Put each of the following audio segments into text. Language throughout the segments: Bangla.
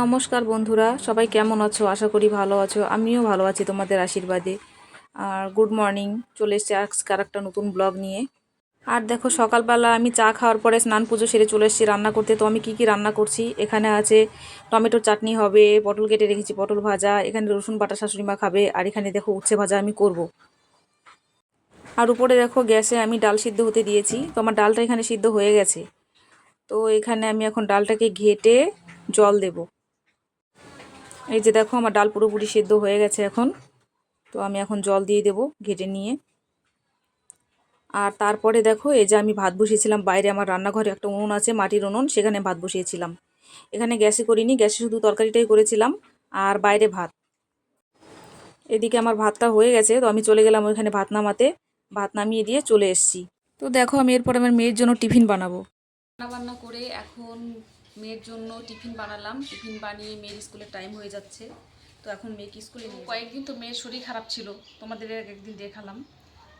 নমস্কার বন্ধুরা, সবাই কেমন আছো? আশা করি ভালো আছো। আমিও ভালো আছি তোমাদের আশীর্বাদে। আর গুড মর্নিং, চলে এসেছি আজকে একটা নতুন ব্লগ নিয়ে। আর দেখো, সকালবেলা আমি চা খাওয়ার পরে স্নান পুজো সেরে চলে এসেছি রান্না করতে। তো আমি কি কি রান্না করছি? এখানে আছে টমেটোর চাটনি হবে, পটল কেটে রেখেছি, পটল ভাজা, এখানে রসুন বাটা শাশুড়ি মা খাবে, আর এখানে দেখো উচ্ছে ভাজা আমি করব। আর উপরে দেখো গ্যাসে আমি ডাল সিদ্ধ হতে দিয়েছি। তো আমার ডালটা এখানে সিদ্ধ হয়ে গেছে। তো এখানে আমি এখন ডালটাকে ঘেটে জল দেব। এই যে দেখো আমার ডাল পুরোপুরি সিদ্ধ হয়ে গেছে এখন। তো আমি এখন জল দিয়ে দেব ঘেটে নিয়ে। আর তারপরে দেখো, এই যে আমি ভাত বসিয়েছিলাম, বাইরে আমার রান্নাঘরে একটা উনুন আছে, মাটির উনুন, সেখানে ভাত বসিয়েছিলাম। এখানে গ্যাসে করিনি, গ্যাসে শুধু তরকারিটাই করেছিলাম, আর বাইরে ভাত। এদিকে আমার ভাতটা হয়ে গেছে, তো আমি চলে গেলাম ওইখানে ভাত নামাতে। ভাত নামিয়ে দিয়ে চলে এসেছি। তো দেখো, আমি এরপর আমার মেয়ের জন্য টিফিন বানাবো। রান্না বান্না করে এখন মেয়ের জন্য টিফিন বানালাম। টিফিন বানিয়ে মেয়ের স্কুলের টাইম হয়ে যাচ্ছে। তো এখন মেয়েকে স্কুলে কয়েকদিন তো মেয়ের শরীর খারাপ ছিল। তোমাদের একদিন দেখালাম।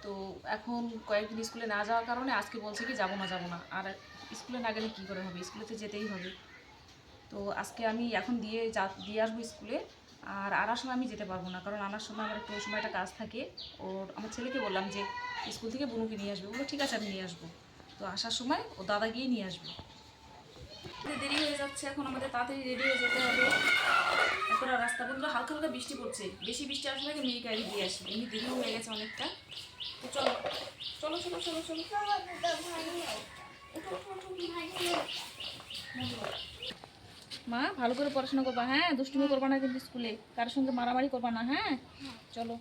তো এখন কয়েকদিন স্কুলে না যাওয়ার কারণে আজকে বলছে কি যাব না যাব না। আর স্কুলে না গেলে কী করে হবে? স্কুলে তো যেতেই হবে। তো আজকে আমি এখন দিয়ে যা, দিয়ে আসব স্কুলে। আর আনার সময় আমি যেতে পারব না। কারণ আনার সময় আমার একটু সময় একটা কাজ থাকে। ওর, আমার ছেলেকে বললাম যে স্কুল থেকে বুনুকে নিয়ে আসবে। বলল, ঠিক আছে, আমি নিয়ে আসব। তো আসার সময় ও দাদা গিয়ে নিয়ে আসবে। দেরি হয়ে যাচ্ছে, এখন আমাদের তাড়াতাড়ি রেডি হয়ে যেতে হবে। এখন রাস্তা বন্ধুরা হালকা হালকা বৃষ্টি পড়ছে। বেশি বৃষ্টি আসলে আগে মেয়েকে আগে দিয়ে আসি, এমনি দেরিও হয়ে গেছে অনেকটা। তো চলো চলো চলো চলো চলো। মা, ভালো করে পড়াশোনা করবা হ্যাঁ? দুষ্টুমি করবা না কিন্তু স্কুলে। কারোর সঙ্গে মারামারি করবা না হ্যাঁ? চলো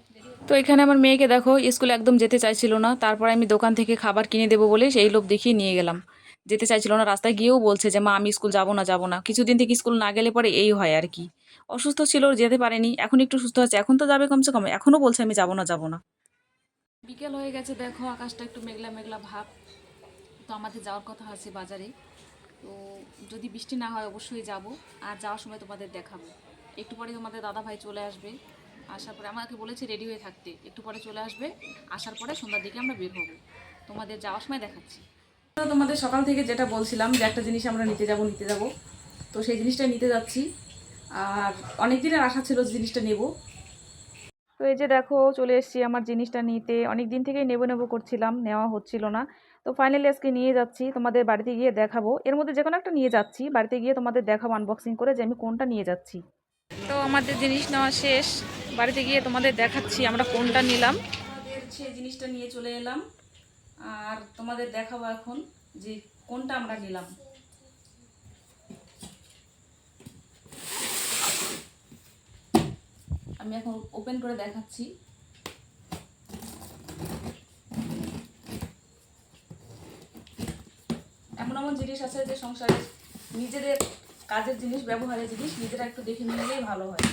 তো এখানে আমার মেয়েকে দেখো, স্কুলে একদম যেতে চাইছিল না। তারপর আমি দোকান থেকে খাবার কিনে দেবো বলে সেই লোভ দেখিয়ে নিয়ে গেলাম। যেতে চাইছিল না, রাস্তায় গিয়েও বলছে যে, মা, আমি স্কুল যাব না যাব না। কিছুদিন থেকে স্কুল না গেলে পরে এই হয় আর কি। অসুস্থ ছিল, যেতে পারেনি, এখন একটু সুস্থ আছে, এখন তো যাবে কমসে কম এখনও বলছে, আমি যাব না যাব না। বিকেল হয়ে গেছে, দেখো, আকাশটা একটু মেঘলা মেঘলা ভাব। তো আমাদের যাওয়ার কথা আছে বাজারে। তো যদি বৃষ্টি না হয়, অবশ্যই যাব। আর যাওয়ার সময় তোমাদের দেখাবো। একটু পরে তোমাদের দাদা ভাই চলে আসবে। আসার পরে আমাকে বলেছে রেডি হয়ে থাকতে। একটু পরে চলে আসবে। আসার পরে সন্ধ্যার দিকে আমরা বের হব। তোমাদের যাওয়ার সময় দেখাচ্ছি। তোমাদের সকাল থেকে যেটা বলছিলাম যে একটা জিনিস আমরা নিতে যাব নিতে যাব। তো সেই জিনিসটা নিতে যাচ্ছি। আর অনেক দিনের আশা ছিল জিনিসটা নেব। তো এই যে দেখো চলে এসেছি আমার জিনিসটা নিতে। অনেক দিন থেকেই নেব নেব করছিলাম নেওয়া হচ্ছিল না। তো ফাইনালি আজকে নিয়ে যাচ্ছি তোমাদের বাড়িতে গিয়ে দেখাবো। এর মধ্যে যে কোনো একটা নিয়ে যাচ্ছি বাড়িতে গিয়ে তোমাদের দেখাবো আনবক্সিং করে যে আমি কোনটা নিয়ে যাচ্ছি। তো আমাদের জিনিস নেওয়া শেষ। বাড়িতে গিয়ে তোমাদের দেখাচ্ছি আমরা কোনটা নিলাম। সেই জিনিসটা নিয়ে চলে এলাম। আর তোমাদের দেখাবো এখন যে কোনটা আমরা নিলাম। আমি এখন ওপেন করে দেখাচ্ছি। এমন এমন জিনিস আছে যে সংসারে নিজেদের কাজের জিনিস, ব্যবহারের জিনিস নিজেরা একটু দেখে নিলেই ভালো হয়।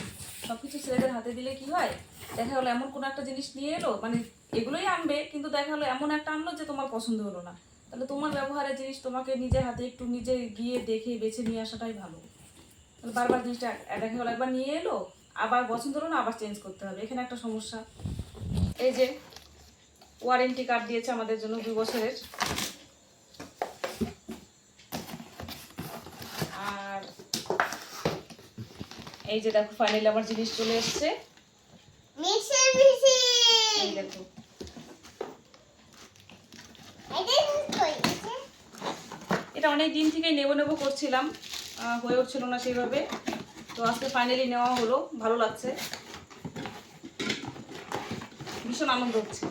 সব কিছু ছেলেদের হাতে দিলে কি হয়? দেখা গেলো এমন কোনো একটা জিনিস নিয়ে এলো মানে এগুলোই আনবে, কিন্তু দেখা গেলো এমন একটা আনলো যে তোমার পছন্দ হলো না। তাহলে তোমার ব্যবহারের জিনিস তোমাকে নিজের হাতে একটু নিজে গিয়ে দেখে, বেছে নিয়ে আসাটাই ভালো। তাহলে বারবার জিনিসটা দেখা গেলো একবার নিয়ে এলো, আবার পছন্দ হলো না, আবার চেঞ্জ করতে হবে। এখানে একটা সমস্যা। এই যে ওয়ারেন্টি কার্ড দিয়েছে আমাদের জন্য দুই বছরের আর এই যে দেখো ফাইনালি আমার জিনিস চলে এসছে। এই দেখো। এটা অনেক দিন থেকেই নেব নেব করছিলাম হয়ে উঠছিল না সেইভাবে। তো আজকে ফাইনালি নেওয়া হলো ভালো লাগছে। ভীষণ আনন্দ হচ্ছে।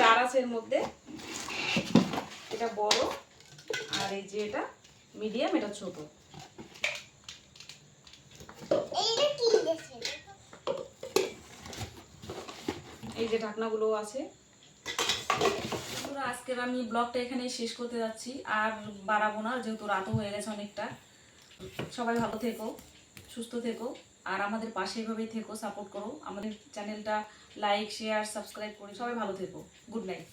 জার আছে এর মধ্যে। এটা বড়। আর এই যে এটা মিডিয়াম এটা ছোট। এই যে ঢাকনাগুলো আছে। আজকের আমি ব্লগটা এখানে শেষ করতে যাচ্ছি। আর বাড়াবো না যেহেতু রাতও হয়ে গেছে অনেকটা। সবাই ভালো থেকো সুস্থ থেকো আর আমাদের পাশে এভাবেই থেকো সাপোর্ট করো। আমাদের চ্যানেলটা লাইক শেয়ার সাবস্ক্রাইব করে সবাই ভালো থেকো। Good night